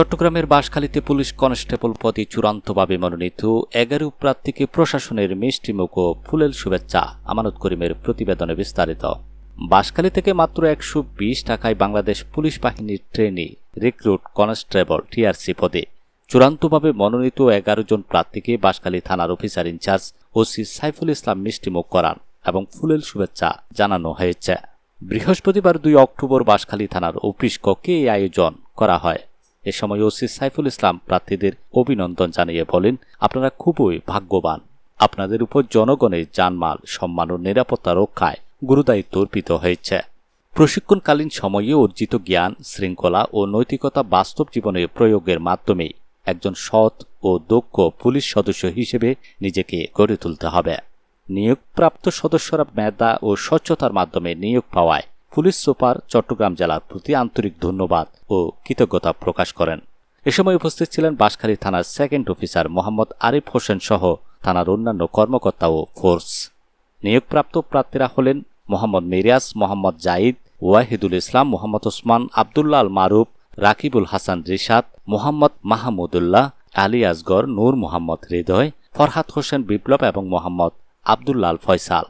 চট্টগ্রামের বাঁশখালীতে police constable পদে চূড়ান্তভাবে মনোনীত এগারো প্রার্থীকে প্রশাসনের মিষ্টিমুখ ও ফুলেল শুভেচ্ছা, আমানত করিমের প্রতিবেদনে বিস্তারিত। বাঁশখালী থেকে মাত্র একশো বিশ টাকায় বাংলাদেশ পুলিশ বাহিনীর ট্রেনি, রিক্রুট কনস্টেবল টিআরসি পদে। চূড়ান্তভাবে মনোনীত এগারো জন প্রার্থীকে বাঁশখালী থানার officer in charge OC Saiful Islam মিষ্টিমুখ করান এবং ফুলেল শুভেচ্ছা জানানো হয়েছে। বৃহস্পতিবার দুই অক্টোবর বাঁশখালী থানার অফিস কক্ষে এই আয়োজন করা হয়। এ সময় ওসি সাইফুল ইসলাম প্রার্থীদের অভিনন্দন জানিয়ে বলেন, আপনারা খুবই ভাগ্যবান। আপনাদের উপর জনগণের জানমাল, সম্মান ও নিরাপত্তা রক্ষায় গুরুদায়িত্ব অর্পিত হয়েছে। প্রশিক্ষণকালীন সময়ে অর্জিত জ্ঞান, শৃঙ্খলা ও নৈতিকতা বাস্তব জীবনে প্রয়োগের মাধ্যমে একজন সৎ ও দক্ষ পুলিশ সদস্য হিসেবে নিজেকে গড়ে তুলতে হবে। নিয়োগপ্রাপ্ত সদস্যরা মেধা ও স্বচ্ছতার মাধ্যমে নিয়োগ পাওয়ায় পুলিশ সুপার চট্টগ্রাম জেলার প্রতি আন্তরিক ধন্যবাদ ও কৃতজ্ঞতা প্রকাশ করেন। এ সময় উপস্থিত ছিলেন বাঁশখালী থানার সেকেন্ড অফিসার মোহাম্মদ আরিফ হোসেন সহ থানার অন্যান্য কর্মকর্তা ও ফোর্স নিয়োগপ্রাপ্ত প্রার্থীরা হলেন মোহাম্মদ মিরিয়াস মোহাম্মদ জাইদ, ওয়াহিদুল ইসলাম, মোহাম্মদ ওসমান, আবদুল্লাহ আল মারুফ, রাকিবুল হাসান রিশাদ, মোহাম্মদ মাহমুদুল্লাহ, আলী আসগর, নূর মোহাম্মদ হৃদয়, ফরহাদ হোসেন বিপ্লব এবং মোহাম্মদ আবদুল্লাল ফয়সাল।